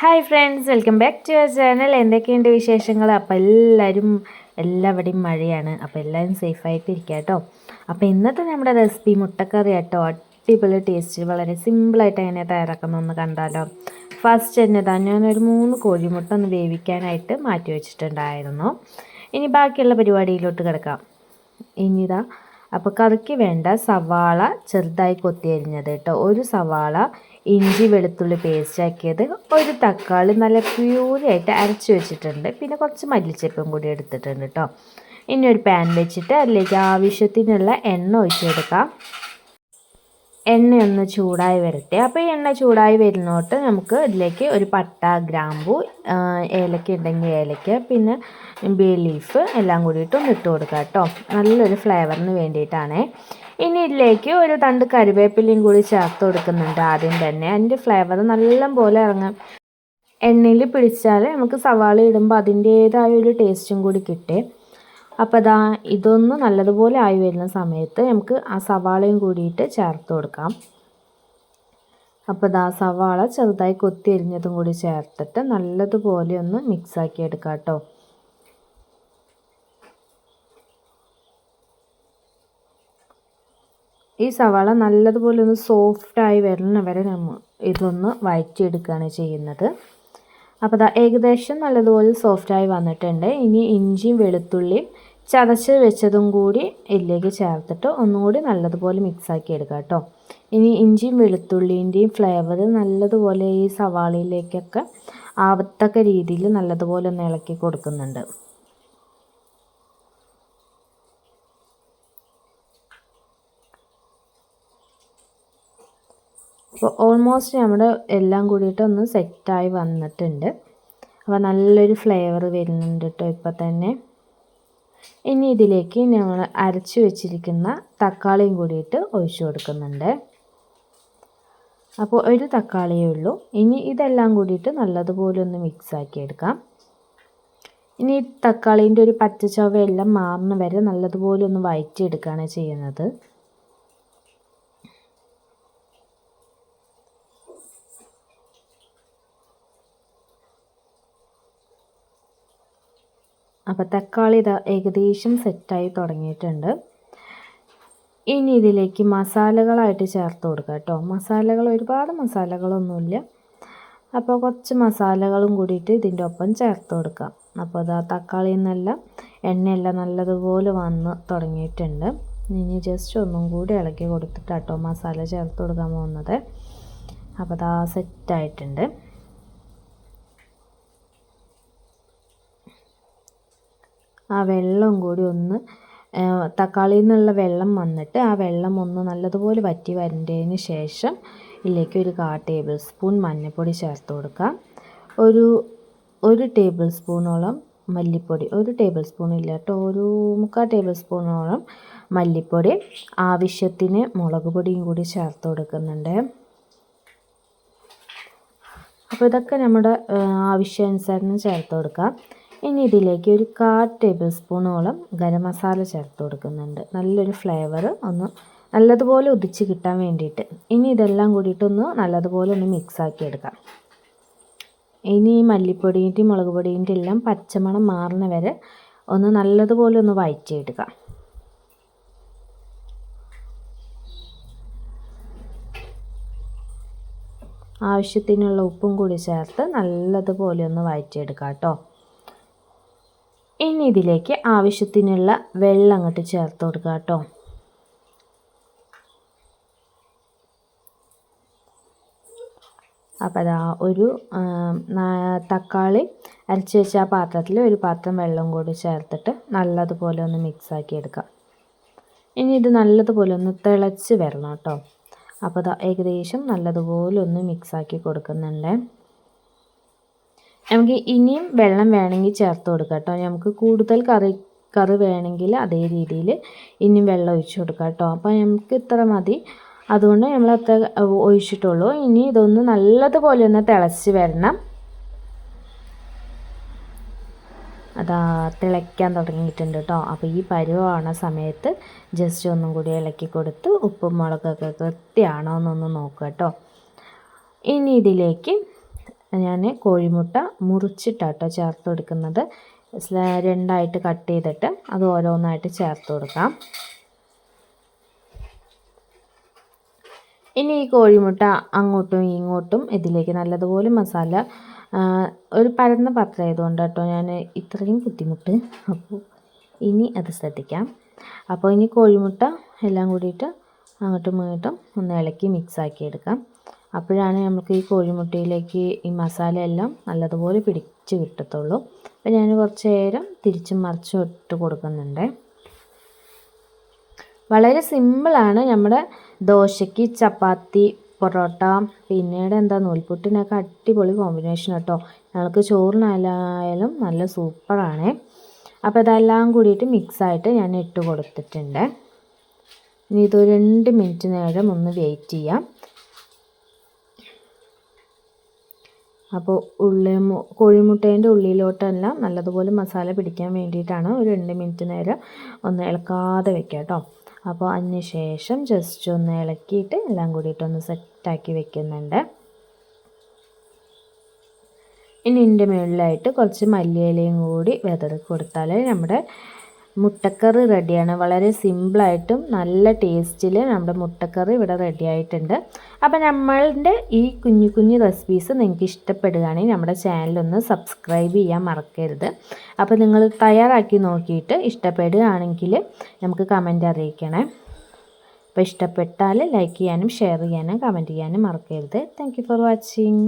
Hi friends welcome back to your channel എന്തൊക്കെയുണ്ട് വിശേഷങ്ങൾ? അപ്പോൾ എല്ലാവരും എല്ലാവിടെയും മഴയാണ്. അപ്പോൾ എല്ലാവരും സേഫായിട്ട് ഇരിക്കുക കേട്ടോ. അപ്പോൾ ഇന്നത്തെ നമ്മുടെ റെസിപ്പി മുട്ടക്കറി കേട്ടോ. അടിപൊളി ടേസ്റ്റ് വളരെ സിമ്പിളായിട്ട് എങ്ങനെ തയ്യാറാക്കുന്നതെന്ന് കണ്ടാലോ. ഫസ്റ്റ് തന്നെ തന്നെ ഞാനൊരു മൂന്ന് കോഴിമുട്ട ഒന്ന് വേവിക്കാനായിട്ട് മാറ്റി വെച്ചിട്ടുണ്ടായിരുന്നു. ഇനി ബാക്കിയുള്ള പരിപാടിയിലോട്ട് കിടക്കാം. ഇനിതാ അപ്പോൾ കറിക്ക് വേണ്ട സവാള ചെറുതായി കൊത്തി അരിഞ്ഞത് കേട്ടോ. ഒരു സവാള ഇഞ്ചി വെളുത്തുള്ളി പേസ്റ്റ് ആക്കിയത് ഒരു തക്കാളി നല്ല പ്യൂരിയായിട്ട് അരച്ച് വെച്ചിട്ടുണ്ട്. പിന്നെ കുറച്ച് മല്ലിച്ചപ്പും കൂടി എടുത്തിട്ടുണ്ട് കേട്ടോ. ഇനി ഒരു പാൻ വെച്ചിട്ട് അതിലേക്ക് ആവശ്യത്തിനുള്ള എണ്ണ ഒഴിച്ചു കൊടുക്കാം എണ്ണയൊന്ന് ചൂടായി വരട്ടെ. അപ്പോൾ ഈ എണ്ണ ചൂടായി വരുന്നോട്ട് നമുക്ക് ഇതിലേക്ക് ഒരു പട്ട ഗ്രാമ്പു ഏലക്ക ഉണ്ടെങ്കിൽ ഏലക്ക പിന്നെ ബേ ലീഫ് എല്ലാം കൂടിയിട്ട് ഒന്ന് ഇട്ട് കൊടുക്കുക കേട്ടോ. നല്ലൊരു ഫ്ലേവറിന് വേണ്ടിയിട്ടാണേ. ഇനി ഇതിലേക്ക് ഒരു തണ്ട് കറിവേപ്പിലയും കൂടി ചേർത്ത് കൊടുക്കുന്നുണ്ട് ആദ്യം തന്നെ. അതിന്റെ ഫ്ലേവർ നല്ല പോലെ ഇറങ്ങും. എണ്ണയിൽ പിടിച്ചാൽ നമുക്ക് സവാള ഇടുമ്പോൾ അതിന്റേതായ ഒരു ടേസ്റ്റും കൂടി കിട്ടേ. അപ്പോൾ അതാ ഇതൊന്ന് നല്ലതുപോലെ ആയി വരുന്ന സമയത്ത് നമുക്ക് ആ സവാളയും കൂടിയിട്ട് ചേർത്ത് കൊടുക്കാം. അപ്പോൾ ഇതാ സവാള ചെറുതായി കൊത്തി എരിഞ്ഞതും കൂടി ചേർത്തിട്ട് നല്ലതുപോലെ ഒന്ന് മിക്സാക്കി എടുക്കാം കേട്ടോ. ഈ സവാള നല്ലതുപോലെ ഒന്ന് സോഫ്റ്റായി വരുന്ന വരെ നമ്മൾ ഇതൊന്ന് വഴറ്റിയെടുക്കുകയാണ് ചെയ്യുന്നത്. അപ്പോൾ അതാ ഏകദേശം നല്ലതുപോലെ സോഫ്റ്റായി വന്നിട്ടുണ്ട്. ഇനി ഇഞ്ചിയും വെളുത്തുള്ളിയും ചതച്ച് വെച്ചതും കൂടി ഇതിലേക്ക് ചേർത്തിട്ട് ഒന്നുകൂടി നല്ലതുപോലെ മിക്സാക്കി എടുക്കുക കേട്ടോ. ഇനി ഇഞ്ചിയും വെളുത്തുള്ളിന്റെയും ഫ്ലേവർ നല്ലതുപോലെ ഈ സവാളയിലേക്കൊക്കെ ആവത്തക്ക രീതിയിൽ നല്ലതുപോലെ ഒന്ന് ഇളക്കി കൊടുക്കുന്നുണ്ട്. അപ്പോൾ ഓൾമോസ്റ്റ് നമ്മുടെ എല്ലാം കൂടിയിട്ട് ഒന്ന് സെറ്റായി വന്നിട്ടുണ്ട്. അപ്പോൾ നല്ലൊരു ഫ്ലേവർ വരുന്നുണ്ട് കേട്ടോ ഇപ്പോൾ തന്നെ. ഇനി ഇതിലേക്ക് ഞങ്ങൾ അരച്ച് വെച്ചിരിക്കുന്ന തക്കാളിയും കൂടിയിട്ട് ഒഴിച്ചു കൊടുക്കുന്നുണ്ട്. അപ്പോൾ ഒരു തക്കാളിയേ ഉള്ളൂ. ഇനി ഇതെല്ലാം കൂടിയിട്ട് നല്ലതുപോലെ ഒന്ന് മിക്സ് ആക്കി എടുക്കാം. ഇനി തക്കാളീന്റെ ഒരു പച്ചച്ചവയെല്ലാം മാറുന്ന വരെ നല്ലതുപോലെ ഒന്ന് വഴറ്റിയെടുക്കുകയാണ് ചെയ്യുന്നത്. അപ്പോൾ തക്കാളി ഇതാ ഏകദേശം സെറ്റായി തുടങ്ങിയിട്ടുണ്ട്. ഇനി ഇതിലേക്ക് മസാലകളായിട്ട് ചേർത്ത് കൊടുക്കുക കേട്ടോ. മസാലകൾ ഒരുപാട് മസാലകളൊന്നുമില്ല. അപ്പോൾ കുറച്ച് മസാലകളും കൂടിയിട്ട് ഇതിന്റെ ഒപ്പം ചേർത്ത് കൊടുക്കാം അപ്പോൾ അതാ തക്കാളിയിൽ നല്ല എണ്ണയെല്ലാം നല്ലതുപോലെ വന്ന് തുടങ്ങിയിട്ടുണ്ട്. ഇനി ജസ്റ്റ് ഒന്നും കൂടി ഇളക്കി കൊടുത്തിട്ടാട്ടോ മസാല ചേർത്ത് കൊടുക്കാൻ പോകുന്നത്. അപ്പോൾ അതാ സെറ്റായിട്ടുണ്ട് ആ വെള്ളം കൂടി ഒന്ന് തക്കാളിയിൽ നിന്നുള്ള വെള്ളം വന്നിട്ട് ആ വെള്ളം ഒന്ന് നല്ലതുപോലെ വറ്റി വരേണ്ടതിന് ശേഷം ഇതിലേക്ക് ഒരു കാ ടേബിൾ സ്പൂൺ മഞ്ഞൾപ്പൊടി ചേർത്ത് കൊടുക്കാം. ഒരു ഒരു ടേബിൾ സ്പൂണോളം മല്ലിപ്പൊടി ഒരു ടേബിൾ സ്പൂൺ ഇല്ല കേട്ടോ ഒരു മുക്കാൽ ടേബിൾ സ്പൂണോളം മല്ലിപ്പൊടി ആവശ്യത്തിന് മുളക് പൊടിയും കൂടി ചേർത്ത് കൊടുക്കുന്നുണ്ട്. അപ്പോൾ ഇതൊക്കെ നമ്മുടെ ആവശ്യാനുസരണം ചേർത്ത് കൊടുക്കാം. ഇനി ഇതിലേക്ക് ഒരു കാ ടേബിൾ സ്പൂണോളം ഗരം മസാല ചേർത്ത് കൊടുക്കുന്നുണ്ട്. നല്ലൊരു ഫ്ലേവർ ഒന്ന് നല്ലതുപോലെ ഉദിച്ച് കിട്ടാൻ വേണ്ടിയിട്ട്. ഇനി ഇതെല്ലാം കൂടിയിട്ടൊന്ന് നല്ലതുപോലെ ഒന്ന് മിക്സാക്കി എടുക്കാം. ഇനി ഈ മല്ലിപ്പൊടിന്റെ മുളക് പൊടിന്റെ എല്ലാം പച്ചമണം മാറുന്ന വരെ ഒന്ന് നല്ലതുപോലെ ഒന്ന് വഴറ്റിയെടുക്കാം. ആവശ്യത്തിനുള്ള ഉപ്പും കൂടി ചേർത്ത് നല്ലതുപോലെ ഒന്ന് വഴറ്റിയെടുക്കാം കേട്ടോ. ഇനി ഇതിലേക്ക് ആവശ്യത്തിനുള്ള വെള്ളം അങ്ങോട്ട് ചേർത്ത് കൊടുക്കുക കേട്ടോ. അപ്പോൾ അതാ ഒരു തക്കാളി അരച്ച് വെച്ച ആ പാത്രത്തിൽ ഒരു പാത്രം വെള്ളം കൂടി ചേർത്തിട്ട് നല്ലതുപോലെ ഒന്ന് മിക്സാക്കി എടുക്കാം. ഇനി ഇത് നല്ലതുപോലെ ഒന്ന് തിളച്ച് വരണം കേട്ടോ. അപ്പോൾ ഏകദേശം നല്ലതുപോലെ ഒന്ന് മിക്സാക്കി കൊടുക്കുന്നുണ്ട്. നമുക്ക് ഇനിയും വെള്ളം വേണമെങ്കിൽ ചേർത്ത് കൊടുക്കാം കേട്ടോ. നമുക്ക് കൂടുതൽ കറി കറി വേണമെങ്കിൽ അതേ രീതിയിൽ ഇനിയും വെള്ളം ഒഴിച്ച് കൊടുക്കാം കേട്ടോ. അപ്പോൾ നമുക്ക് ഇത്ര മതി. അതുകൊണ്ട് നമ്മൾ അത്ര ഒഴിച്ചിട്ടുള്ളൂ. ഇനി ഇതൊന്ന് നല്ലതുപോലെ ഒന്ന് തിളച്ച് വരണം. അതാ തിളയ്ക്കാൻ തുടങ്ങിയിട്ടുണ്ട് കേട്ടോ. അപ്പോൾ ഈ പരുവാണ സമയത്ത് ജസ്റ്റ് ഒന്നും കൂടി ഇളക്കി കൊടുത്ത് ഉപ്പും മുളകൊക്കെ കൃത്യമാണോ എന്നൊന്ന് നോക്കുക കേട്ടോ. ഇനി ഇതിലേക്ക് ഞാൻ കോഴിമുട്ട മുറിച്ചിട്ടാട്ടോ ചേർത്ത് കൊടുക്കുന്നത്. രണ്ടായിട്ട് കട്ട് ചെയ്തിട്ട് അത് ഓരോന്നായിട്ട് ചേർത്ത് കൊടുക്കാം. ഇനി ഈ കോഴിമുട്ട അങ്ങോട്ടും ഇങ്ങോട്ടും ഇതിലേക്ക് നല്ലതുപോലെ മസാല ഒരു പരന്ന പാത്രം ആയതുകൊണ്ട് കേട്ടോ ഞാൻ ഇത്രയും ബുദ്ധിമുട്ട്. അപ്പോൾ ഇനി അത് ശ്രദ്ധിക്കാം. അപ്പോൾ ഇനി കോഴിമുട്ട എല്ലാം കൂടിയിട്ട് അങ്ങോട്ടും ഇങ്ങോട്ടും ഒന്ന് ഇളക്കി മിക്സ് ആക്കി എടുക്കാം. അപ്പോഴാണ് നമുക്ക് ഈ കോഴിമുട്ടയിലേക്ക് ഈ മസാല എല്ലാം നല്ലതുപോലെ പിടിച്ച് കിട്ടത്തുള്ളൂ. അപ്പോൾ ഞാൻ കുറച്ച് നേരം തിരിച്ചും മറിച്ചും ഇട്ട് കൊടുക്കുന്നുണ്ട്. വളരെ സിമ്പിളാണ് നമ്മുടെ ദോശയ്ക്ക് ചപ്പാത്തി പൊറോട്ട പിന്നീട് എന്താ നൂൽപുട്ടിനൊക്കെ അടിപൊളി കോമ്പിനേഷൻ കേട്ടോ. ഞങ്ങൾക്ക് ചോറിനായാലും നല്ല സൂപ്പറാണ്. അപ്പോൾ ഇതെല്ലാം കൂടിയിട്ട് മിക്സായിട്ട് ഞാൻ ഇട്ട് കൊടുത്തിട്ടുണ്ട്. ഇനി ഇതൊരു രണ്ട് മിനിറ്റ് നേരം ഒന്ന് വെയിറ്റ് ചെയ്യാം. അപ്പോൾ ഉള്ളി കോഴിമുട്ടേന്റെ ഉള്ളിയിലോട്ടല്ല നല്ലതുപോലെ മസാല പിടിക്കാൻ വേണ്ടിയിട്ടാണ് ഒരു രണ്ട് മിനിറ്റ് നേരം ഒന്ന് ഇളക്കാതെ വെക്കുക കേട്ടോ അപ്പോൾ അതിന് ശേഷം ജസ്റ്റ് ഒന്ന് ഇളക്കിയിട്ട് എല്ലാം കൂടിയിട്ടൊന്ന് സെറ്റാക്കി വെക്കുന്നുണ്ട്. ഇനി ഇതിന്റെ മുകളിലായിട്ട് കുറച്ച് മല്ലിയിലയും കൂടി വിതറി കൊടുത്താൽ നമ്മുടെ മുട്ടക്കറി റെഡിയാണ്. വളരെ സിമ്പിളായിട്ടും നല്ല ടേസ്റ്റിൽ നമ്മുടെ മുട്ടക്കറി ഇവിടെ റെഡി ആയിട്ടുണ്ട് അപ്പോൾ നമ്മളുടെ ഈ കുഞ്ഞു കുഞ്ഞു റെസിപ്പീസ് നിങ്ങൾക്ക് ഇഷ്ടപ്പെടുകയാണെങ്കിൽ നമ്മുടെ ചാനലൊന്ന് സബ്സ്ക്രൈബ് ചെയ്യാൻ മറക്കരുത്. അപ്പോൾ നിങ്ങൾ തയ്യാറാക്കി നോക്കിയിട്ട് ഇഷ്ടപ്പെടുകയാണെങ്കിൽ നമുക്ക് കമന്റ് അറിയിക്കണേ. അപ്പോൾ ഇഷ്ടപ്പെട്ടാൽ ലൈക്ക് ചെയ്യാനും ഷെയർ ചെയ്യാനും കമന്റ് ചെയ്യാനും മറക്കരുത്. Thank for watching